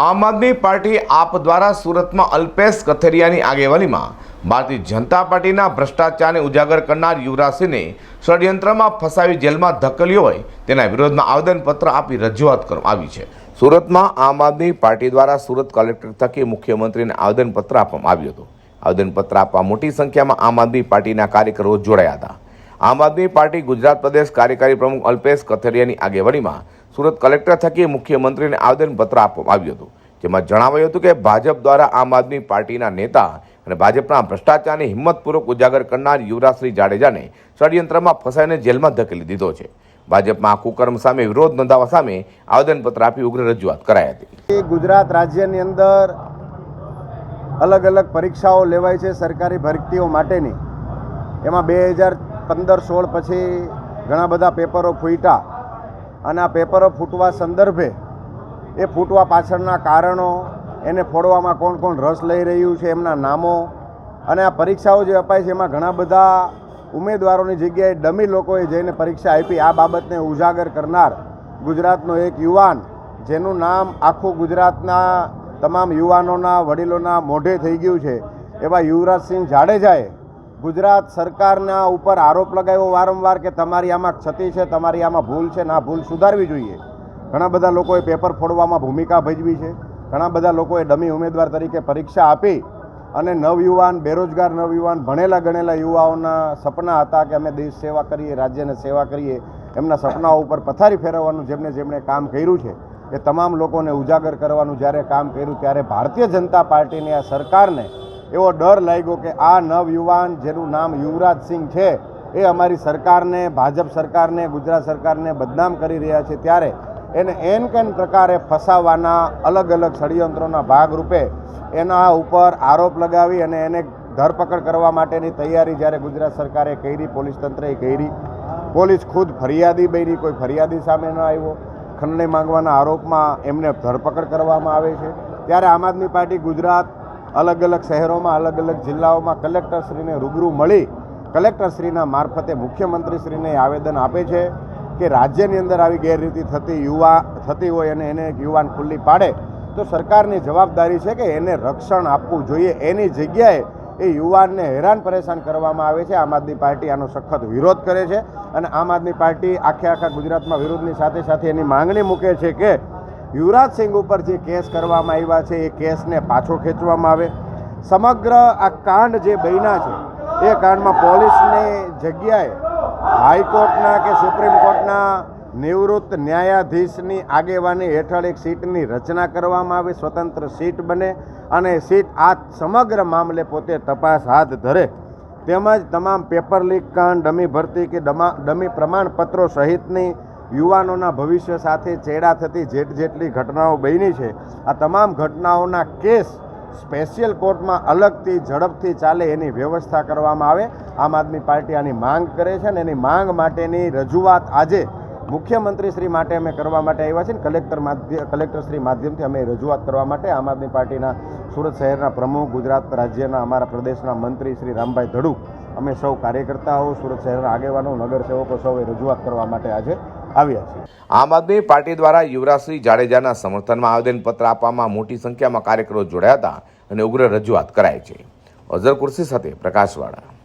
આમ આદમી પાર્ટી આપ દ્વારા સુરતમાં અલ્પેશ કથેરિયાની આગેવાનીમાં ભારતીય જનતા પાર્ટીના ભ્રષ્ટાચારને ઉજાગર કરનાર યુવરાજસિંહને ષડયંત્રમાં ફસાવી જેલમાં ધકેલ્યો હોય તેના વિરોધમાં આવેદનપત્ર આપી રજૂઆત કરવામાં આવી છે. સુરતમાં આમ આદમી પાર્ટી દ્વારા સુરત કલેક્ટર થકી મુખ્યમંત્રીને આવેદનપત્ર આપવામાં આવ્યું હતું. આવેદનપત્ર આપવા મોટી સંખ્યામાં આમ આદમી પાર્ટીના કાર્યકરો જોડાયા હતા. આમ આદમી પાર્ટી ગુજરાત પ્રદેશ કાર્યકારી પ્રમુખ અલ્પેશ કથેરિયાની આગેવાનીમાં સુરત કલેક્ટર થકી મુખ્યમંત્રીને આવેદનપત્ર આપવામાં આવ્યું હતું. જેમાં જણાવાયું હતું કે ભાજપ દ્વારા આમ આદમી પાર્ટીના નેતા અને ભાજપના ભ્રષ્ટાચારની હિંમતપૂર્વક ઉજાગર કરનાર યુવરાજશ્રી જાડેજાને ષડયંત્રમાં ફસાઈને જેલમાં ધકેલી દીધો છે. ભાજપમાં આ કુકર્મ સામે વિરોધ નોંધાવવા સામે આવેદનપત્ર આપી ઉગ્ર રજૂઆત કરાઈ હતી. ગુજરાત રાજ્યની અંદર અલગ અલગ પરીક્ષાઓ લેવાય છે સરકારી ભરતીઓ માટેની. એમાં બે હજાર પંદર સોળ પછી ઘણા બધા પેપરો ફૂટ્યા. અને આ પેપરો ફૂટવા સંદર્ભે એ ફૂટવા પાછળના કારણો, એને ફોડવામાં કોણ કોણ રસ લઈ રહ્યું છે, એમના નામો અને આ પરીક્ષાઓ જે અપાય છે, એમાં ઘણા બધા ઉમેદવારોની જગ્યાએ ડમી લોકોએ જઈને પરીક્ષા આપી. આ બાબતને ઉજાગર કરનાર ગુજરાતનો એક યુવાન, જેનું નામ આખું ગુજરાતના તમામ યુવાનોના, વડીલોના મોઢે થઈ ગયું છે, એવા યુવરાજસિંહ જાડેજાએ ગુજરાત સરકારના ઉપર આરોપ લગાવ્યો વારંવાર કે તમારી આમાં ક્ષતિ છે, તમારી આમાં ભૂલ છે, ના ભૂલ સુધારવી જોઈએ. ઘણા બધા લોકોએ પેપર ફોડવામાં ભૂમિકા ભજવી છે. ઘણા બધા લોકોએ ડમી ઉમેદવાર તરીકે પરીક્ષા આપી અને નવયુવાન, બેરોજગાર નવયુવાન, ભણેલા ગણેલા યુવાઓના સપના હતા કે અમે દેશ સેવા કરીએ, રાજ્યને સેવા કરીએ. એમના સપનાઓ ઉપર પથારી ફેરવવાનું જેમને જેમણે કામ કર્યું છે, એ તમામ લોકોને ઉજાગર કરવાનું જ્યારે કામ કર્યું, ત્યારે ભારતીય જનતા પાર્ટીની, આ સરકારને એવો ડર લાગ્યો કે આ નવયુવાન જેનું નામ યુવરાજસિંહ છે, એ અમારી સરકારને, ભાજપ સરકારને, ગુજરાત સરકારને બદનામ કરી રહ્યા છે. ત્યારે એને એન કેન પ્રકારે ફસાવવાના અલગ અલગ ષડયંત્રોના ભાગરૂપે એના ઉપર આરોપ લગાવી અને એને ધરપકડ કરવા માટેની તૈયારી જ્યારે ગુજરાત સરકારે કરી, પોલીસ તંત્રએ કરી. પોલીસ ખુદ ફરિયાદી બની, કોઈ ફરિયાદી સામે ન આવ્યો. ખંડણી માંગવાના આરોપમાં એમને ધરપકડ કરવામાં આવે છે. ત્યારે આમ આદમી પાર્ટી ગુજરાત અલગ અલગ શહેરોમાં અલગ અલગ જિલ્લાઓમાં કલેક્ટરશ્રીને રૂબરૂ મળી કલેક્ટરશ્રીના મારફતે મુખ્યમંત્રીશ્રીને આવેદન આપે છે કે રાજ્યની અંદર આવી ગેરરીતિ થતી યુવા, થતી હોય અને એને યુવાન ખુલ્લી પાડે, તો સરકારની જવાબદારી છે કે એને રક્ષણ આપવું જોઈએ. એની જગ્યાએ એ યુવાનને હેરાન પરેશાન કરવામાં આવે છે. આમ આદમી પાર્ટી આનો સખત વિરોધ કરે છે અને આમ આદમી પાર્ટી આખે આખા ગુજરાતમાં વિરોધની સાથે સાથે એની માંગણી મૂકે છે કે યુવરાજસિંહ ઉપર જે કેસ કરવામાં આવ્યા છે, એ કેસને પાછો ખેંચવામાં આવે. સમગ્ર આ કાંડ જે બન્યા છે, એ કાંડમાં પોલીસની જગ્યાએ હાઈકોર્ટના કે સુપ્રીમ કોર્ટના નિવૃત્ત ન્યાયાધીશની આગેવાની હેઠળ એક સીટની રચના કરવામાં આવે, સ્વતંત્ર સીટ બને અને સીટ આ સમગ્ર મામલે પોતે તપાસ હાથ ધરે. તેમજ તમામ પેપર લીક કાંડ, ડમી ભરતી કે ડમા, ડમી પ્રમાણપત્રો સહિતની યુવાનોના ભવિષ્ય સાથે ચેડા થતી જેટ જેટલી ઘટનાઓ બની છે. આ તમામ ઘટનાઓના કેસ સ્પેશિયલ કોર્ટમાં અલગથી ઝડપથી ચાલે એની વ્યવસ્થા કરવામાં આવે. આમ આદમી પાર્ટી આની માંગ કરે છે અને એની માંગ માટેની રજૂઆત આજે મુખ્યમંત્રી શ્રી માટે અમે કરવા માટે આવ્યા છે ને કલેક્ટર માધ્ય કલેક્ટરશ્રી માધ્યમથી અમે રજૂઆત કરવા માટે આમ આદમી પાર્ટીના સુરત શહેરના પ્રમુખ, ગુજરાત રાજ્યના અમારા પ્રદેશના મંત્રી શ્રી રામભાઈ ધડુક. અમે સૌ કાર્યકર્તાઓ, સુરત શહેરના આગેવાનો, નગરસેવકો સૌએ રજૂઆત કરવા માટે આજે આવ્યા છે. આમ આદમી પાર્ટી દ્વારા યુવરાજસિંહ જાડેજાના સમર્થનમાં આવેદનપત્ર આપવામાં મોટી સંખ્યામાં કાર્યકરો જોડાયા હતા અને ઉગ્ર રજૂઆત કરાઈ છે. અઝર કુર્સી સાથે પ્રકાશવાળા.